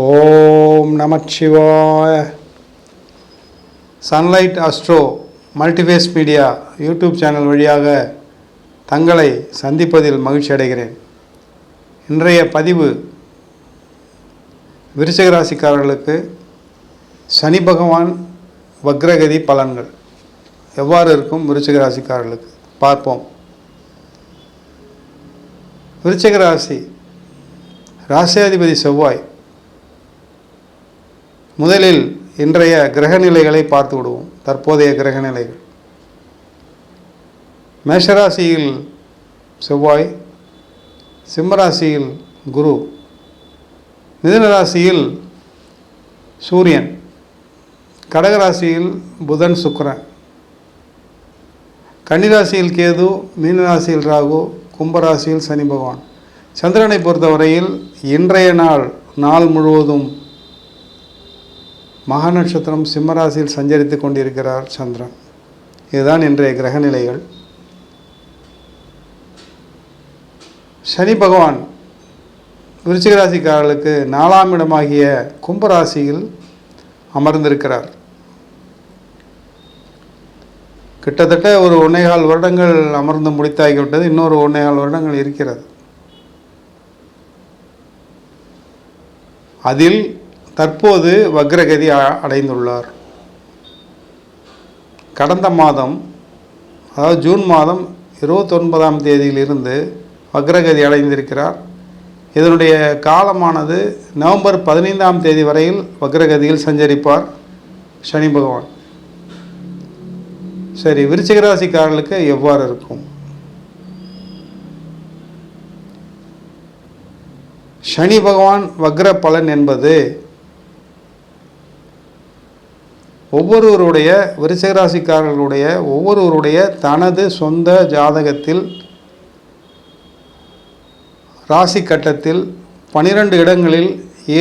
Om Namachivaya. Sunlight astro multiphase media YouTube channel வழியாக தங்களை சந்திப்பதில் மகிழ்ச்சி அடைகிறேன். இன்றைய பதிவு விருச்சகராசிக்காரர்களுக்கு சனி பகவான் வக்ரகதி பலன்கள். எவ்வாறு இருக்கும் விருச்சகராசிக்காரர்களுக்கு பார்ப்போம். விருச்சகராசி ராசியாதிபதி செவ்வாய் முதலில் இன்றைய கிரகநிலைகளை பார்த்து விடுவோம். தற்போதைய கிரகநிலைகள். மேஷராசியில் செவ்வாய் சிம்மராசியில் குரு மிதுனராசியில் சூரியன் கடகராசியில் புதன் சுக்கரன் கன்னிராசியில் கேது மீனராசியில் ராகு கும்பராசியில் சனி பகவான். சந்திரனை பொறுத்தவரையில் இன்றைய நாள் நாள் முழுவதும் மகா நட்சத்திரம் சிம்மராசியில் சஞ்சரித்து கொண்டிருக்கிறார் சந்திரன். இதுதான் இன்றைய கிரகநிலைகள். சனி பகவான் விருச்சிகராசிக்காரர்களுக்கு நாலாம் இடமாகிய கும்பராசியில் அமர்ந்திருக்கிறார். கிட்டத்தட்ட ஒரு ஒன்னேகால் வருடங்கள் அமர்ந்து முடித்தாகிவிட்டது இன்னொரு ஒன்னேகால் வருடங்கள் இருக்கிறது. அதில் தற்போது வக்ரகதி அ- அடைந்துள்ளார். கடந்த மாதம் அதாவது ஜூன் மாதம் இருபத்தொன்பதாம் தேதியிலிருந்து வக்ரகதி அடைந்திருக்கிறார். இதனுடைய காலமானது நவம்பர் பதினைந்தாம் தேதி வரையில் வக்ரகதியில் சஞ்சரிப்பார் சனி பகவான். சரி விருச்சிகராசிக்காரர்களுக்கு எவ்வாறு இருக்கும்? சனி பகவான் வக்ர பலன் என்பது ஒவ்வொருவருடைய விருச்சகராசிக்காரர்களுடைய ஒவ்வொருவருடைய தனது சொந்த ஜாதகத்தில் ராசி கட்டத்தில் பனிரெண்டு இடங்களில்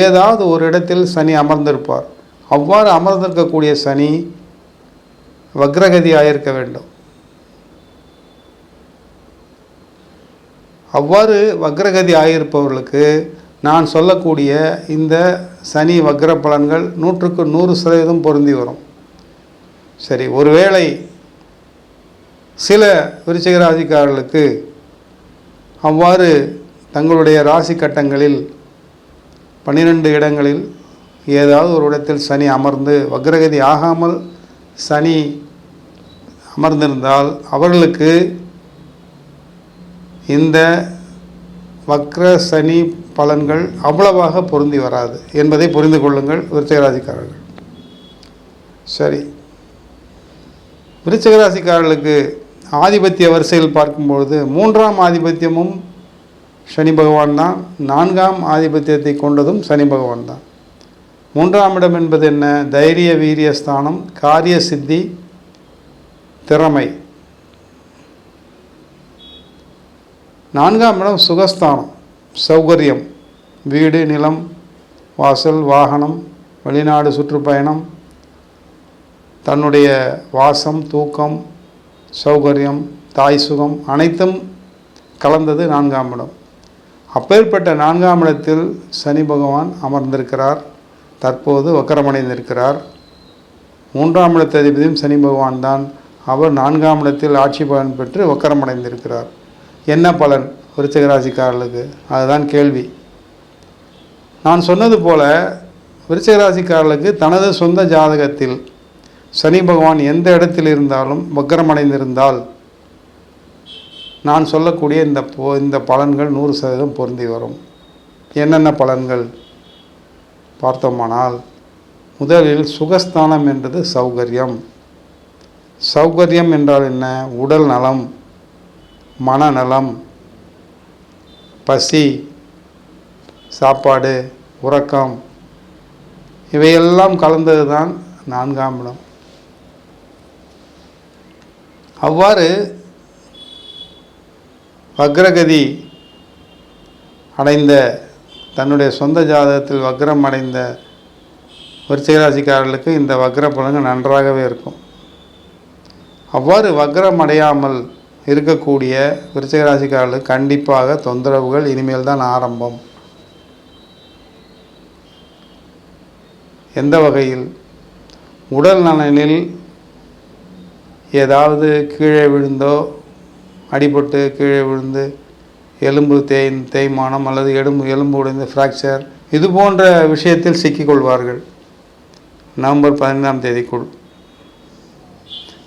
ஏதாவது ஒரு இடத்தில் சனி அமர்ந்திருப்பார். அவ்வாறு அமர்ந்திருக்கக்கூடிய சனி வக்ரகதியாக இருக்க வேண்டும். அவ்வாறு வக்ரகதி ஆகியிருப்பவர்களுக்கு நான் சொல்லக்கூடிய இந்த சனி வக்ர பலன்கள் நூற்றுக்கு நூறு சதவீதம் பொருந்தி வரும். சரி ஒருவேளை சில விருச்சிகராசிக்காரர்களுக்கு அவ்வாறு தங்களுடைய ராசி கட்டங்களில் பன்னிரெண்டு இடங்களில் ஏதாவது ஒரு இடத்தில் சனி அமர்ந்து வக்ரகதி ஆகாமல் சனி அமர்ந்திருந்தால் அவர்களுக்கு இந்த வக்ர சனி பலன்கள் அவ்வளவாக பொருந்தி வராது என்பதை புரிந்து கொள்ளுங்கள் விருச்சகராசிக்காரர்கள். சரி. விருச்சகராசிக்காரர்களுக்கு ஆதிபத்திய வரிசையில் பார்க்கும்பொழுது மூன்றாம் ஆதிபத்தியமும் சனி பகவான் தான். நான்காம் ஆதிபத்தியத்தை கொண்டதும் சனி பகவான் தான். மூன்றாம் இடம் என்பது என்ன? தைரிய வீரிய ஸ்தானம் காரிய சித்தி திறமை. நான்காம் இடம் சுகஸ்தானம் சௌகரியம் வீடு நிலம் வாசல் வாகனம் வெளிநாடு சுற்றுப்பயணம் தன்னுடைய வாசம் தூக்கம் சௌகரியம் தாய் சுகம் அனைத்தும் கலந்தது நான்காம் இடம். அப்பேற்பட்ட நான்காம் இடத்தில் சனி பகவான் அமர்ந்திருக்கிறார். தற்போது வக்கரமடைந்திருக்கிறார். மூன்றாம் இடத்த அதிபதியும் சனி பகவான் தான் அவர் நான்காம் இடத்தில் ஆட்சி பலன் பெற்று வக்கரமடைந்திருக்கிறார். என்ன பலன் விருச்சகராசிக்காரர்களுக்கு? அதுதான் கேள்வி. நான் சொன்னது போல விருச்சகராசிக்காரர்களுக்கு தனது சொந்த ஜாதகத்தில் சனி பகவான் எந்த இடத்தில் இருந்தாலும் வக்கரமடைந்திருந்தால் நான் சொல்லக்கூடிய இந்த போ இந்த பலன்கள் நூறு சதவீதம் பொருந்தி வரும். என்னென்ன பலன்கள்? பார்த்தோமானால் முதலில் சுகஸ்தானம் என்பது சௌகரியம். சௌகரியம் என்றால் என்ன? உடல் நலம். மனநலம் பசி சாப்பாடு உறக்கம் இவையெல்லாம் கலந்தது தான் நான்காம் இடம். அவ்வாறு வக்ரகதி அடைந்த தன்னுடைய சொந்த ஜாதகத்தில் வக்ரம் அடைந்த விருச்சிகராசிக்காரர்களுக்கு இந்த வக்ர பலன்கள் நன்றாகவே இருக்கும். அவ்வாறு வக்ரம் அடையாமல் இருக்கக்கூடிய விருச்சிகராசிக்காரர்களுக்கு கண்டிப்பாக தொந்தரவுகள் இனிமேல் தான் ஆரம்பம். எந்த வகையில்? உடல் நலனில் ஏதாவது கீழே விழுந்தோ அடிபட்டு கீழே விழுந்து எலும்பு தேய் தேய்மானம் அல்லது எலும்பு எலும்பு உடைந்து ஃப்ராக்சர் இது போன்ற விஷயத்தில் சிக்கிக்கொள்வார்கள். நவம்பர் பதினைந்தாம் தேதிக்குள்.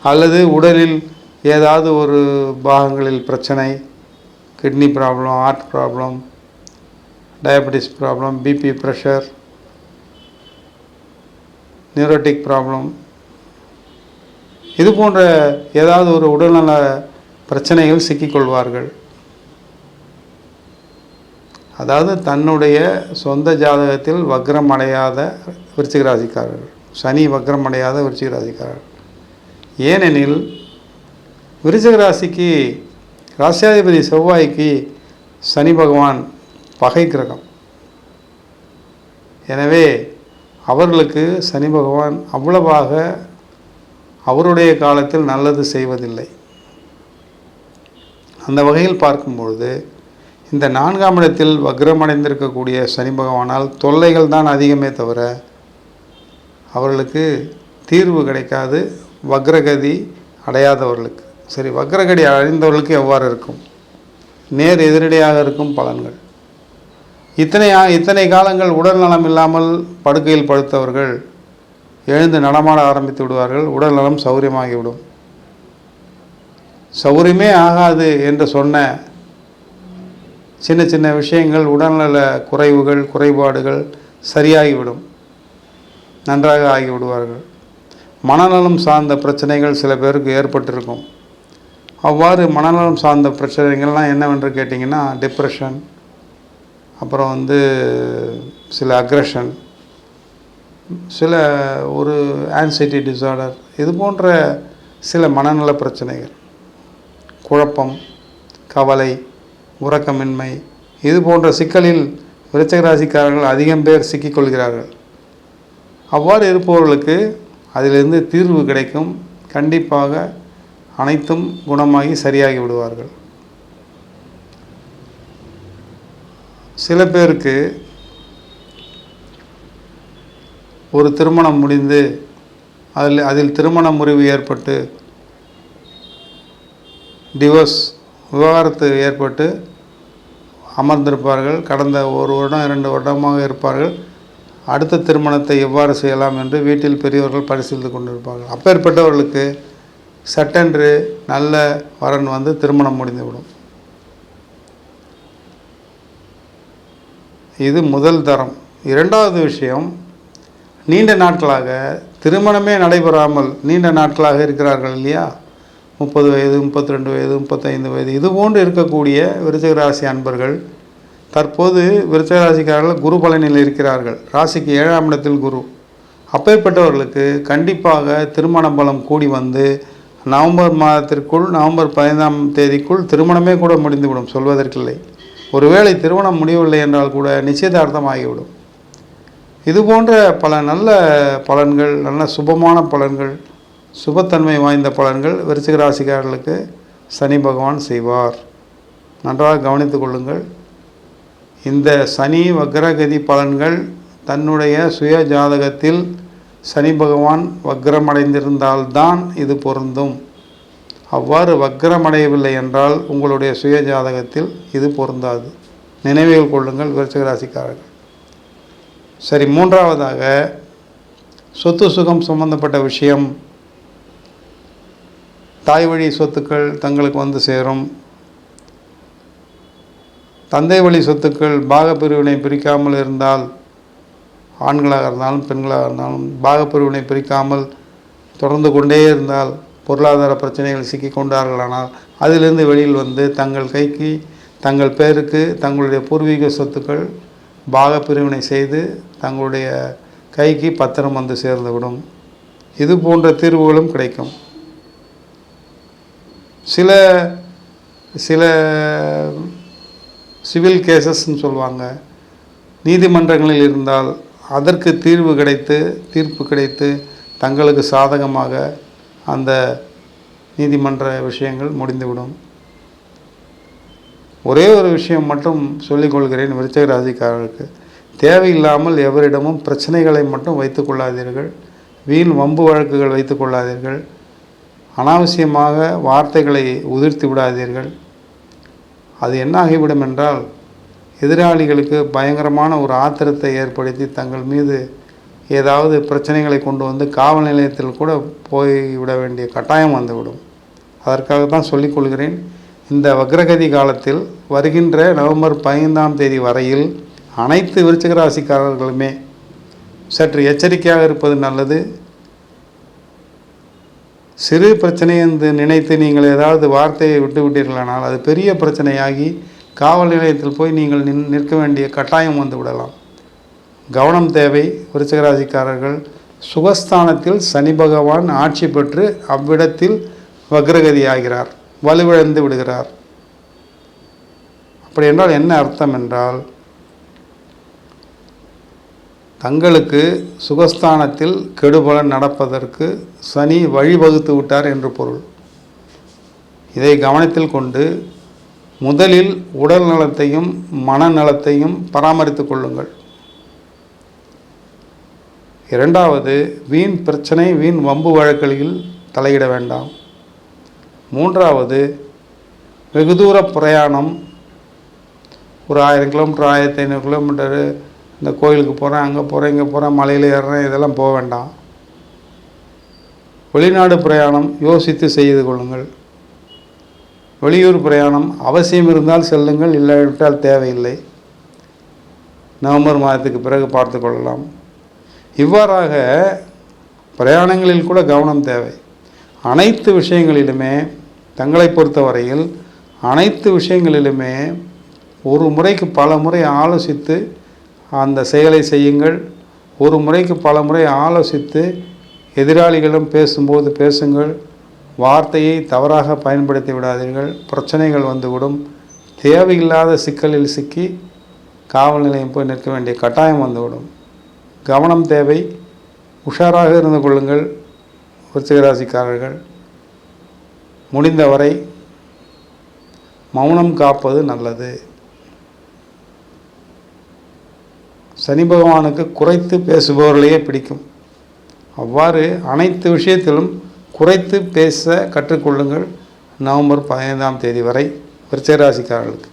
அல்லது உடலில் ஏதாவது ஒரு பாகங்களில் பிரச்சனை kidney problem heart problem diabetes problem BP pressure neurotic problem இது போன்ற ஏதாவது ஒரு உடல்நல பிரச்சனைகள் சிக்கிக்கொள்வார்கள். அதாவது தன்னுடைய சொந்த ஜாதகத்தில் வக்ரம் அடையாத விருச்சிகராசிக்காரர்கள் சனி வக்ரம் அடையாத விருச்சிகராசிக்காரர்கள். ஏனெனில் விருச்சக ராசிக்கு ராசியாதிபதி செவ்வாய்க்கு சனி பகவான் பகை கிரகம். எனவே அவர்களுக்கு சனி பகவான் அவ்வளவாக அவருடைய காலத்தில் நல்லது செய்வதில்லை. அந்த வகையில் பார்க்கும்பொழுது இந்த நான்காம் இடத்தில் வக்ரமடைந்திருக்கக்கூடிய சனி பகவானால் தொல்லைகள் தான் அதிகமே தவிர அவர்களுக்கு தீர்வு கிடைக்காது வக்ரகதி அடையாதவர்களுக்கு. சரி வக்ரகதி அழிந்தவர்களுக்கு எவ்வாறு இருக்கும்? நேர் எதிரடியாக இருக்கும் பலன்கள். இத்தனை ஆ- இத்தனை காலங்கள் உடல் நலம் இல்லாமல் படுக்கையில் படுத்தவர்கள் எழுந்து நடமாட ஆரம்பித்து விடுவார்கள் உடல் நலம் சௌரியமாகிவிடும் சௌரியமே ஆகாது என்று சொன்ன சின்ன சின்ன விஷயங்கள் உடல்நல குறைவுகள் குறைபாடுகள் சரியாகிவிடும். நன்றாக ஆகிவிடுவார்கள். மனநலம் சார்ந்த பிரச்சனைகள் சில பேருக்கு ஏற்பட்டிருக்கும். அவ்வாறு மனநலம் சார்ந்த பிரச்சனைகள்லாம் என்னவென்று கேட்டிங்கன்னா டிப்ரெஷன் அப்புறம் வந்து சில அக்ரஷன் சில ஒரு ஆன்சைட்டி டிசார்டர் இது போன்ற சில மனநல பிரச்சனைகள். குழப்பம் கவலை உறக்கமின்மை இது போன்ற சிக்கலில் விருச்சகராசிக்காரர்கள் அதிகம் பேர் சிக்கிக்கொள்கிறார்கள் அவ்வாறு இருப்பவர்களுக்கு அதிலிருந்து தீர்வு கிடைக்கும். கண்டிப்பாக அனைத்தும் குணமாகி சரியாகி விடுவார்கள். சில பேருக்கு ஒரு திருமணம் முடிந்து அதில் அதில் திருமண முறிவு ஏற்பட்டு டிவோர்ஸ் விவாகரத்து ஏற்பட்டு அமர்ந்திருப்பார்கள். கடந்த ஒரு வருடம் இரண்டு வருடமாக இருப்பார்கள். அடுத்த திருமணத்தை எவ்வாறு செய்யலாம் என்று வீட்டில் பெரியவர்கள் பரிசீலித்து கொண்டிருப்பார்கள். அப்பேற்பட்டவர்களுக்கு சட்டென்று நல்ல வரன் வந்து திருமணம் முடிந்துவிடும். இது முதல் தரம். இரண்டாவது விஷயம் நீண்ட நாட்களாக திருமணமே நடைபெறாமல் நீண்ட நாட்களாக இருக்கிறார்கள் இல்லையா? முப்பது வயது முப்பத்தி ரெண்டு வயது முப்பத்தைந்து வயது இது போன்று இருக்கக்கூடிய விருச்சகராசி அன்பர்கள் தற்போது விருச்சகராசிக்காரர்கள் குரு பலனில் இருக்கிறார்கள். ராசிக்கு ஏழாம் இடத்தில் குரு. அப்பேற்பட்டவர்களுக்கு கண்டிப்பாக திருமண பலம் கூடி வந்து நவம்பர் மாதத்திற்குள் நவம்பர் பதினைந்தாம் தேதிக்குள் திருமணமே கூட முடிந்துவிடும் சொல்வதற்கில்லை. ஒருவேளை திருமணம் முடியவில்லை என்றால் கூட நிச்சயதார்த்தம் ஆகிவிடும் இது போன்ற பல நல்ல பலன்கள் நல்ல சுபமான பலன்கள் சுபத்தன்மை வாய்ந்த பலன்கள் விருச்சிக ராசிக்காரர்களுக்கு சனி பகவான் செய்வார். நன்றாக கவனித்து கொள்ளுங்கள். இந்த சனி வக்ரகதி பலன்கள் தன்னுடைய சுய ஜாதகத்தில் சனி பகவான் வக்ரமடைந்திருந்தால்தான் இது பொருந்தும். அவ்வாறு வக்ரமடையவில்லை என்றால் உங்களுடைய சுய ஜாதகத்தில் இது பொருந்தாது. நினைவில் கொள்ளுங்கள் விருச்சகராசிக்காரர்கள் சரி மூன்றாவதாக சொத்து சுகம் சம்பந்தப்பட்ட விஷயம். தாய் வழி சொத்துக்கள் தங்களுக்கு வந்து சேரும். தந்தை வழி சொத்துக்கள் பாகப்பிரிவினை பிரிக்காமல் இருந்தால் ஆண்களாக இருந்தாலும் பெண்களாக இருந்தாலும் பாகப்பிரிவினை பிரிக்காமல் தொடர்ந்து கொண்டே இருந்தால் பொருளாதார பிரச்சனைகள் சிக்கி கொண்டார்களானால் அதிலிருந்து வெளியில் வந்து தங்கள் கைக்கு தங்கள் பேருக்கு தங்களுடைய பூர்வீக சொத்துக்கள் பாகப்பிரிவினை செய்து தங்களுடைய கைக்கு பத்திரம் வந்து சேர்ந்துவிடும். இது போன்ற தீர்வுகளும் கிடைக்கும். சில சில சிவில் கேசஸ்ன்னு சொல்லுவாங்க. நீதிமன்றங்களில் இருந்தால் அதற்கு தீர்வு கிடைத்து தீர்ப்பு கிடைத்து தங்களுக்கு சாதகமாக அந்த நீதிமன்ற விஷயங்கள் முடிந்துவிடும். ஒரே ஒரு விஷயம் மட்டும் சொல்லிக்கொள்கிறேன் விருச்சிக ராசிக்காரர்களுக்கு தேவையில்லாமல் எவரிடமும் பிரச்சனைகளை மட்டும் வைத்துக்கொள்ளாதீர்கள் வீண் வம்பு வழக்குகள் வைத்துக்கொள்ளாதீர்கள் அனாவசியமாக வார்த்தைகளை உதிர்த்து விடாதீர்கள். அது என்ன ஆகிவிடும் என்றால் எதிராளிகளுக்கு பயங்கரமான ஒரு ஆத்திரத்தை ஏற்படுத்தி தங்கள் மீது ஏதாவது பிரச்சனைகளை கொண்டு வந்து காவல் நிலையத்தில் கூட போய்விட வேண்டிய கட்டாயம் வந்துவிடும். அதற்காக தான் சொல்லிக்கொள்கிறேன் இந்த வக்ரகதி காலத்தில் வருகின்ற நவம்பர் பதினைந்தாம் தேதி வரையில் அனைத்து விருச்சிக ராசிக்காரர்களுமே சற்று எச்சரிக்கையாக இருப்பது நல்லது. சிறு பிரச்சனை என்று நினைத்து நீங்கள் ஏதாவது வார்த்தையை விட்டு விட்டீர்களானால் அது பெரிய பிரச்சனையாகி காவல் நிலையத்தில் போய் நீங்கள் நின் நிற்க வேண்டிய கட்டாயம் வந்து விடலாம். கவனம் தேவை. விருச்சகராசிக்காரர்கள் சுகஸ்தானத்தில் சனி பகவான் ஆட்சி பெற்று அவ்விடத்தில் வக்ரகதி ஆகிறார். வலுவிழந்து விடுகிறார். அப்படி என்றால் என்ன அர்த்தம் என்றால் தங்களுக்கு சுகஸ்தானத்தில் கெடுபலன் நடப்பதற்கு சனி வழிவகுத்து விட்டார் என்று பொருள். இதை கவனத்தில் கொண்டு முதலில் உடல் நலத்தையும் மனநலத்தையும் பராமரித்து கொள்ளுங்கள். இரண்டாவது வீண் பிரச்சனை வீண் வம்பு வழக்குகளில் தலையிட வேண்டாம். மூன்றாவது வெகு தூர பிரயாணம். ஒரு ஆயிரம் கிலோமீட்டர் ஆயிரத்தி ஐநூறு கிலோமீட்டரு இந்த கோயிலுக்கு போகிறேன் அங்கே போகிறேன் இங்கே போகிறேன் மலையில் ஏறுறேன் இதெல்லாம் போக வேண்டாம். வெளிநாடு பிரயாணம் யோசித்து செய்து கொள்ளுங்கள். வெளியூர் பிரயாணம் அவசியம் இருந்தால் செல்லுங்கள் இல்லாவிட்டால் தேவையில்லை. நவம்பர் மாதத்துக்கு பிறகு பார்த்து கொள்ளலாம். இவ்வாறாக பிரயாணங்களில் கூட கவனம் தேவை. அனைத்து விஷயங்களிலுமே தங்களை பொறுத்தவரையில் அனைத்து விஷயங்களிலுமே ஒரு முறைக்கு பல முறை ஆலோசித்து அந்த செயலை செய்யுங்கள். ஒரு முறைக்கு பல முறை ஆலோசித்து எதிராளிகளிடம் பேசும்போது பேசுங்கள். வார்த்தையை தவறாக பயன்படுத்தி விடாதீர்கள். பிரச்சனைகள் வந்துவிடும். தேவையில்லாத சிக்கலில் சிக்கி காவல் நிலையம் போய் நிற்க வேண்டிய கட்டாயம் வந்துவிடும். கவனம் தேவை. உஷாராக இருந்து கொள்ளுங்கள் விருச்சிகராசிக்காரர்கள். முடிந்தவரை மௌனம் காப்பது நல்லது. சனி பகவானுக்கு குறைத்து பேசுபவர்களையே பிடிக்கும். அவ்வாறு அனைத்து விஷயத்திலும் குறைத்து பேச கற்றுக்கொள்ளுங்கள். நவம்பர் பதினைந்தாம் தேதி வரை விருச்சராசிக்காரர்களுக்கு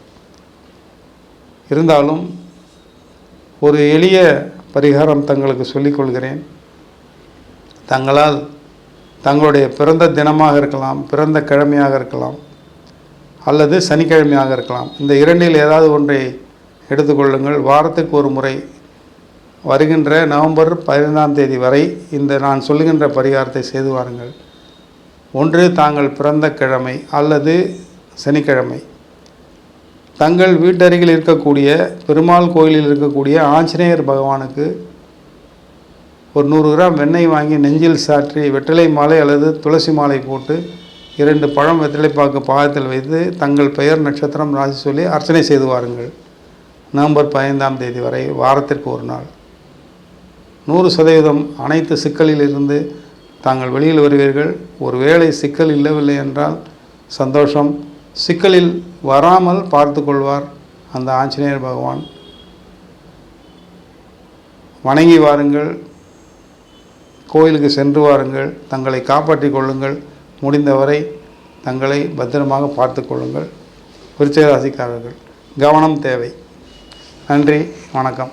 இருந்தாலும் ஒரு எளிய பரிகாரம் தங்களுக்கு சொல்லிக்கொள்கிறேன் தங்களால் தங்களுடைய பிறந்த தினமாக இருக்கலாம் பிறந்த கிழமையாக இருக்கலாம் அல்லது சனிக்கிழமையாக இருக்கலாம். இந்த இரண்டில் ஏதாவது ஒன்றை எடுத்துக்கொள்ளுங்கள் வாரத்துக்கு ஒரு முறை வருகின்ற நவம்பர் பதினைந்தாம் தேதி வரை இந்த நான் சொல்லுகின்ற பரிகாரத்தை செய்து வாருங்கள். ஒன்று தாங்கள் பிறந்த கிழமை அல்லது சனிக்கிழமை. தங்கள் வீட்டருகில் இருக்கக்கூடிய பெருமாள் கோயிலில் இருக்கக்கூடிய ஆஞ்சநேயர் பகவானுக்கு ஒரு நூறு கிராம் வெண்ணெய் வாங்கி நெஞ்சில் சாற்றி வெற்றிலை மாலை அல்லது துளசி மாலை போட்டு இரண்டு பழம் வெற்றிலைப்பாக்கு பாகத்தில் வைத்து தங்கள் பெயர் நட்சத்திரம் ராசி சொல்லி அர்ச்சனை செய்து வாருங்கள். நவம்பர் பதினைந்தாம் தேதி வரை வாரத்திற்கு ஒரு நாள். நூறு சதவீதம் அனைத்து சிக்கலில் இருந்து தாங்கள் வெளியில் வருவீர்கள். ஒருவேளை சிக்கல் இல்லவில்லை என்றால் சந்தோஷம். சிக்கலில் வராமல் பார்த்து கொள்வார் அந்த ஆஞ்சநேயர் பகவான். வணங்கி வாருங்கள். கோயிலுக்கு சென்று வாருங்கள். தங்களை காப்பாற்றிக் கொள்ளுங்கள். முடிந்தவரை தங்களை பத்திரமாக பார்த்து கொள்ளுங்கள். விருச்சிக ராசிக்காரர்கள் கவனம் தேவை. நன்றி வணக்கம்.